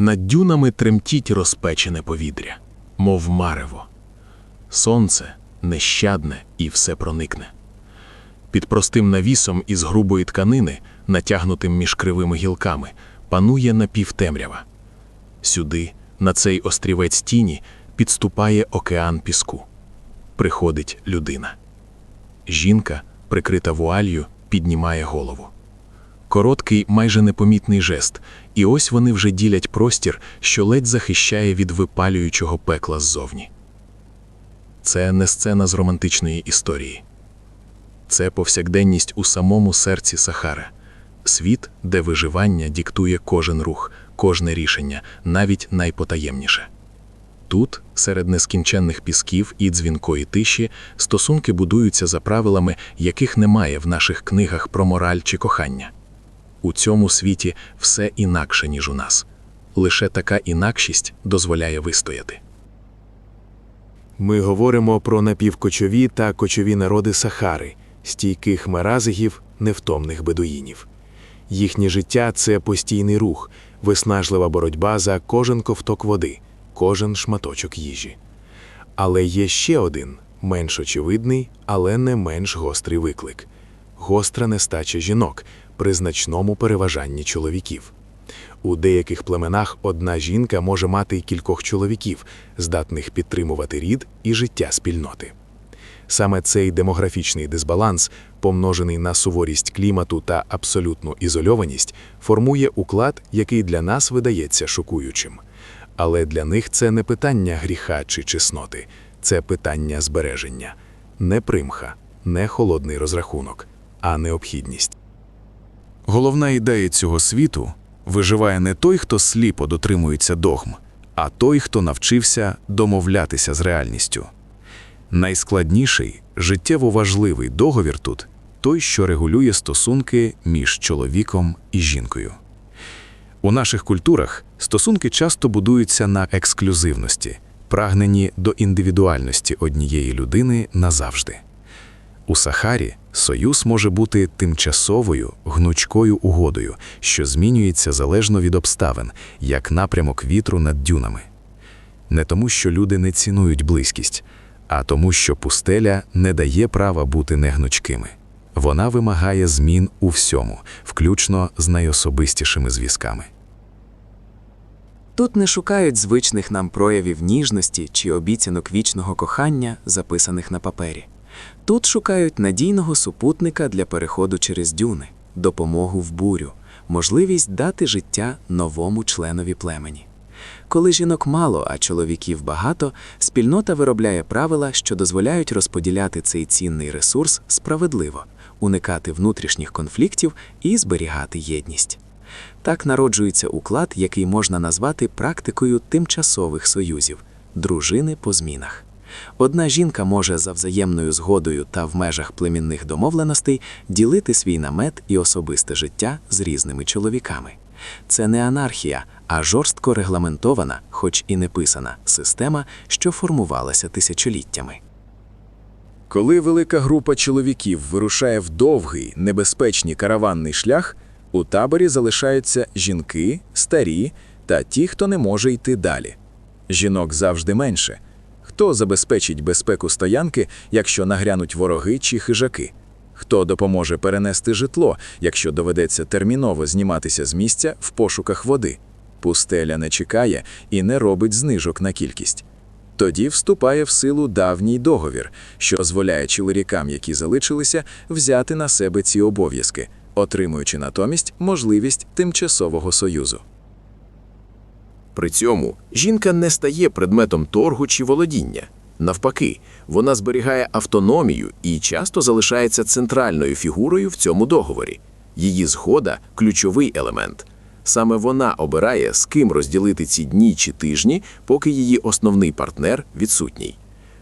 Над дюнами тремтіть розпечене повітря, мов марево. Сонце нещадне і все проникне. Під простим навісом із грубої тканини, натягнутим між кривими гілками, панує напівтемрява. Сюди, на цей острівець тіні, підступає океан піску. Приходить людина. Жінка, прикрита вуалью, піднімає голову. Короткий, майже непомітний жест, і ось вони вже ділять простір, що ледь захищає від випалюючого пекла ззовні. Це не сцена з романтичної історії. Це повсякденність у самому серці Сахари. Світ, де виживання диктує кожен рух, кожне рішення, навіть найпотаємніше. Тут, серед нескінченних пісків і дзвінкої тиші, стосунки будуються за правилами, яких немає в наших книгах про мораль чи кохання. У цьому світі все інакше, ніж у нас. Лише така інакшість дозволяє вистояти. Ми говоримо про напівкочові та кочові народи Сахари, стійких меразигів, невтомних бедуїнів. Їхнє життя це постійний рух, виснажлива боротьба за кожен ковток води, кожен шматочок їжі. Але є ще один, менш очевидний, але не менш гострий виклик гостра нестача жінок при значному переважанні чоловіків. У деяких племенах одна жінка може мати й кількох чоловіків, здатних підтримувати рід і життя спільноти. Саме цей демографічний дисбаланс, помножений на суворість клімату та абсолютну ізольованість, формує уклад, який для нас видається шокуючим. Але для них це не питання гріха чи чесноти, це питання збереження, не примха, не холодний розрахунок, а необхідність. Головна ідея цього світу виживає не той, хто сліпо дотримується догм, а той, хто навчився домовлятися з реальністю. Найскладніший, життєво важливий договір тут той, що регулює стосунки між чоловіком і жінкою. У наших культурах стосунки часто будуються на ексклюзивності, прагненні до індивідуальності однієї людини назавжди. У Сахарі союз може бути тимчасовою гнучкою угодою, що змінюється залежно від обставин, як напрямок вітру над дюнами. Не тому, що люди не цінують близькість, а тому, що пустеля не дає права бути негнучкими. Вона вимагає змін у всьому, включно з найособистішими зв'язками. Тут не шукають звичних нам проявів ніжності чи обіцянок вічного кохання, записаних на папері. Тут шукають надійного супутника для переходу через дюни, допомогу в бурю, можливість дати життя новому членові племені. Коли жінок мало, а чоловіків багато, спільнота виробляє правила, що дозволяють розподіляти цей цінний ресурс справедливо, уникати внутрішніх конфліктів і зберігати єдність. Так народжується уклад, який можна назвати практикою тимчасових союзів дружини по змінах. Одна жінка може за взаємною згодою та в межах племінних домовленостей ділити свій намет і особисте життя з різними чоловіками. Це не анархія, а жорстко регламентована, хоч і не писана, система, що формувалася тисячоліттями. Коли велика група чоловіків вирушає в довгий, небезпечний караванний шлях, у таборі залишаються жінки, старі та ті, хто не може йти далі. Жінок завжди менше. Хто забезпечить безпеку стоянки, якщо нагрянуть вороги чи хижаки? Хто допоможе перенести житло, якщо доведеться терміново зніматися з місця в пошуках води? Пустеля не чекає і не робить знижок на кількість. Тоді вступає в силу давній договір, що дозволяє чоловікам, які залишилися, взяти на себе ці обов'язки, отримуючи натомість можливість тимчасового союзу. При цьому жінка не стає предметом торгу чи володіння. Навпаки, вона зберігає автономію і часто залишається центральною фігурою в цьому договорі. Її згода ключовий елемент. Саме вона обирає, з ким розділити ці дні чи тижні, поки її основний партнер відсутній.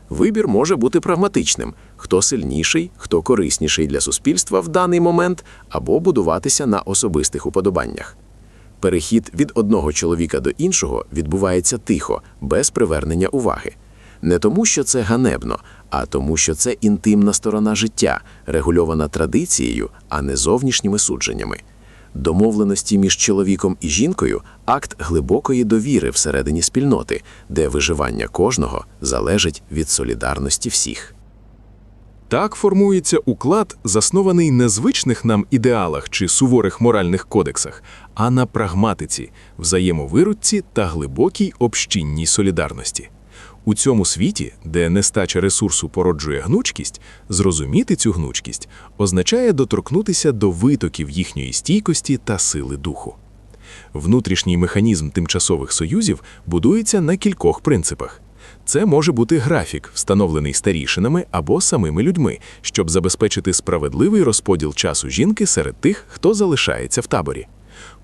Вибір може бути прагматичним: хто сильніший, хто корисніший для суспільства в даний момент, або будуватися на особистих уподобаннях. Перехід від одного чоловіка до іншого відбувається тихо, без привернення уваги. Не тому, що це ганебно, а тому, що це інтимна сторона життя, регульована традицією, а не зовнішніми судженнями. Домовленості між чоловіком і жінкою акт глибокої довіри всередині спільноти, де виживання кожного залежить від солідарності всіх. Так формується уклад, заснований не звичних нам ідеалах чи суворих моральних кодексах, а на прагматиці, взаємовиручці та глибокій общинній солідарності. У цьому світі, де нестача ресурсу породжує гнучкість, зрозуміти цю гнучкість означає доторкнутися до витоків їхньої стійкості та сили духу. Внутрішній механізм тимчасових союзів будується на кількох принципах. Це може бути графік, встановлений старішинами або самими людьми, щоб забезпечити справедливий розподіл часу жінки серед тих, хто залишається в таборі.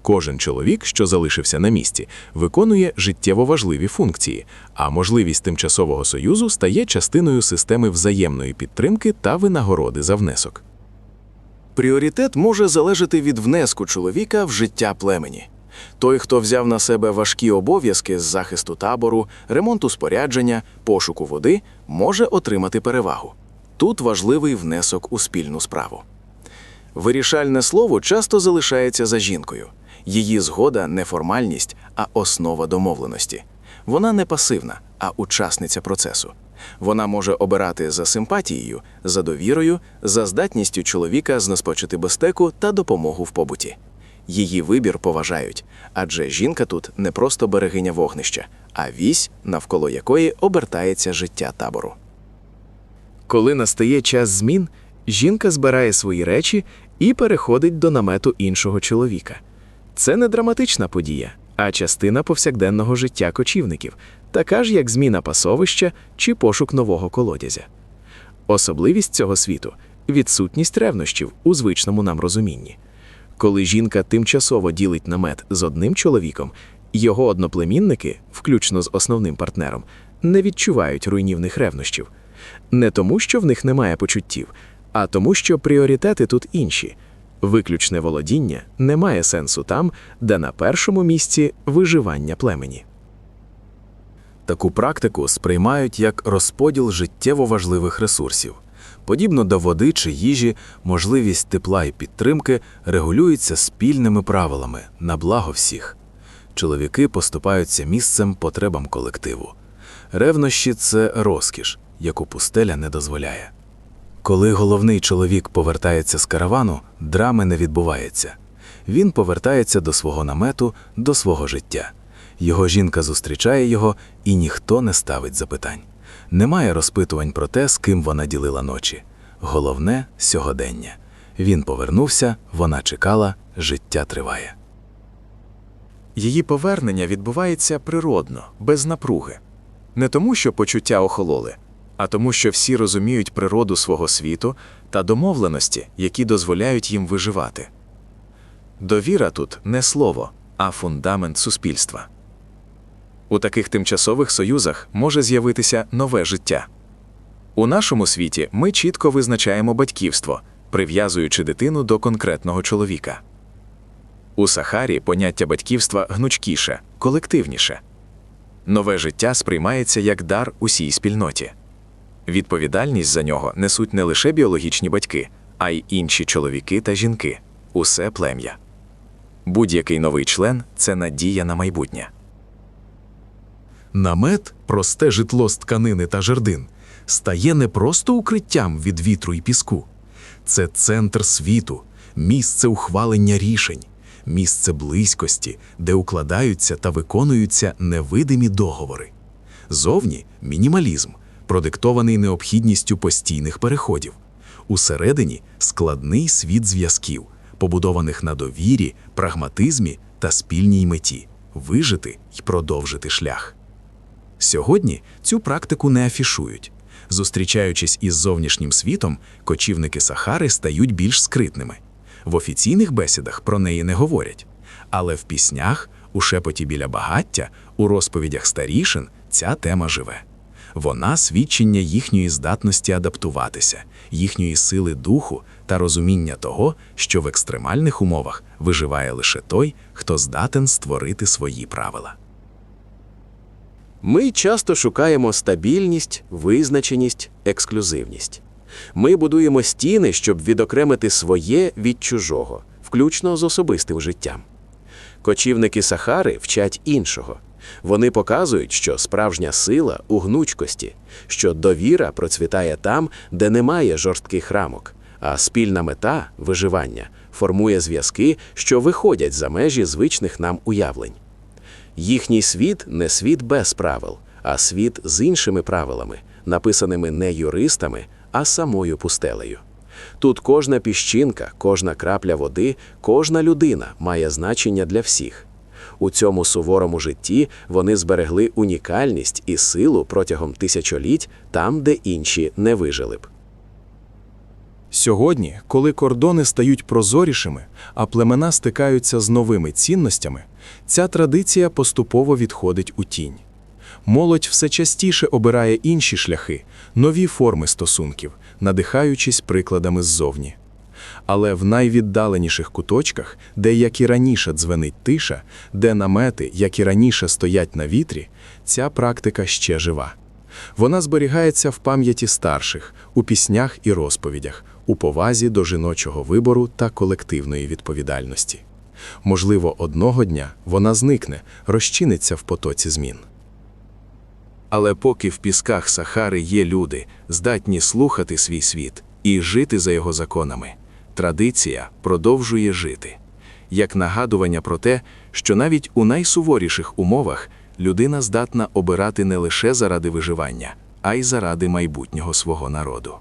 Кожен чоловік, що залишився на місці, виконує життєво важливі функції, а можливість тимчасового союзу стає частиною системи взаємної підтримки та винагороди за внесок. Пріоритет може залежати від внеску чоловіка в життя племені. Той, хто взяв на себе важкі обов'язки з захисту табору, ремонту спорядження, пошуку води, може отримати перевагу. Тут важливий внесок у спільну справу. Вирішальне слово часто залишається за жінкою. Її згода не формальність, а основа домовленості. Вона не пасивна, а учасниця процесу. Вона може обирати за симпатією, за довірою, за здатністю чоловіка знеспочити безпеку та допомогу в побуті. Її вибір поважають, адже жінка тут не просто берегиня вогнища, а вісь, навколо якої обертається життя табору. Коли настає час змін, жінка збирає свої речі і переходить до намету іншого чоловіка. Це не драматична подія, а частина повсякденного життя кочівників, така ж як зміна пасовища чи пошук нового колодязя. Особливість цього світу відсутність ревнощів у звичному нам розумінні. Коли жінка тимчасово ділить намет з одним чоловіком, його одноплемінники, включно з основним партнером, не відчувають руйнівних ревнощів. Не тому, що в них немає почуттів, а тому, що пріоритети тут інші. Виключне володіння не має сенсу там, де на першому місці виживання племені. Таку практику сприймають як розподіл життєво важливих ресурсів. Подібно до води чи їжі, можливість тепла і підтримки регулюється спільними правилами на благо всіх. Чоловіки поступаються місцем потребам колективу. Ревнощі це розкіш, яку пустеля не дозволяє. Коли головний чоловік повертається з каравану, драми не відбувається. Він повертається до свого намету, до свого життя. Його жінка зустрічає його, і ніхто не ставить запитань. Немає розпитувань про те, з ким вона ділила ночі. Головне сьогодення. Він повернувся, вона чекала, життя триває. Її повернення відбувається природно, без напруги. Не тому, що почуття охололи, а тому, що всі розуміють природу свого світу та домовленості, які дозволяють їм виживати. Довіра тут не слово, а фундамент суспільства. У таких тимчасових союзах може з'явитися нове життя. У нашому світі ми чітко визначаємо батьківство, прив'язуючи дитину до конкретного чоловіка. У Сахарі поняття батьківства гнучкіше, колективніше. Нове життя сприймається як дар усій спільноті. Відповідальність за нього несуть не лише біологічні батьки, а й інші чоловіки та жінки усе плем'я. Будь-який новий член це надія на майбутнє. Намет, просте житло з тканини та жердин, стає не просто укриттям від вітру і піску. Це центр світу, місце ухвалення рішень, місце близькості, де укладаються та виконуються невидимі договори. Зовні мінімалізм, продиктований необхідністю постійних переходів. Усередині складний світ зв'язків, побудованих на довірі, прагматизмі та спільній меті вижити й продовжити шлях. Сьогодні цю практику не афішують. Зустрічаючись із зовнішнім світом, кочівники Сахари стають більш скритними. В офіційних бесідах про неї не говорять. Але в піснях, у шепоті біля багаття, у розповідях старішин ця тема живе. Вона свідчення їхньої здатності адаптуватися, їхньої сили духу та розуміння того, що в екстремальних умовах виживає лише той, хто здатен створити свої правила. Ми часто шукаємо стабільність, визначеність, ексклюзивність. Ми будуємо стіни, щоб відокремити своє від чужого, включно з особистим життям. Кочівники Сахари вчать іншого. Вони показують, що справжня сила у гнучкості, що довіра процвітає там, де немає жорстких рамок, а спільна мета виживання формує зв'язки, що виходять за межі звичних нам уявлень. Їхній світ не світ без правил, а світ з іншими правилами, написаними не юристами, а самою пустелею. Тут кожна піщинка, кожна крапля води, кожна людина має значення для всіх. У цьому суворому житті вони зберегли унікальність і силу протягом тисячоліть там, де інші не вижили б. Сьогодні, коли кордони стають прозорішими, а племена стикаються з новими цінностями, ця традиція поступово відходить у тінь. Молодь все частіше обирає інші шляхи, нові форми стосунків, надихаючись прикладами ззовні. Але в найвіддаленіших куточках, де як і раніше дзвенить тиша, де намети, як і раніше стоять на вітрі, ця практика ще жива. Вона зберігається в пам'яті старших, у піснях і розповідях, у повазі до жіночого вибору та колективної відповідальності. Можливо, одного дня вона зникне, розчиниться в потоці змін. Але поки в пісках Сахари є люди, здатні слухати свій світ і жити за його законами, традиція продовжує жити, як нагадування про те, що навіть у найсуворіших умовах людина здатна обирати не лише заради виживання, а й заради майбутнього свого народу.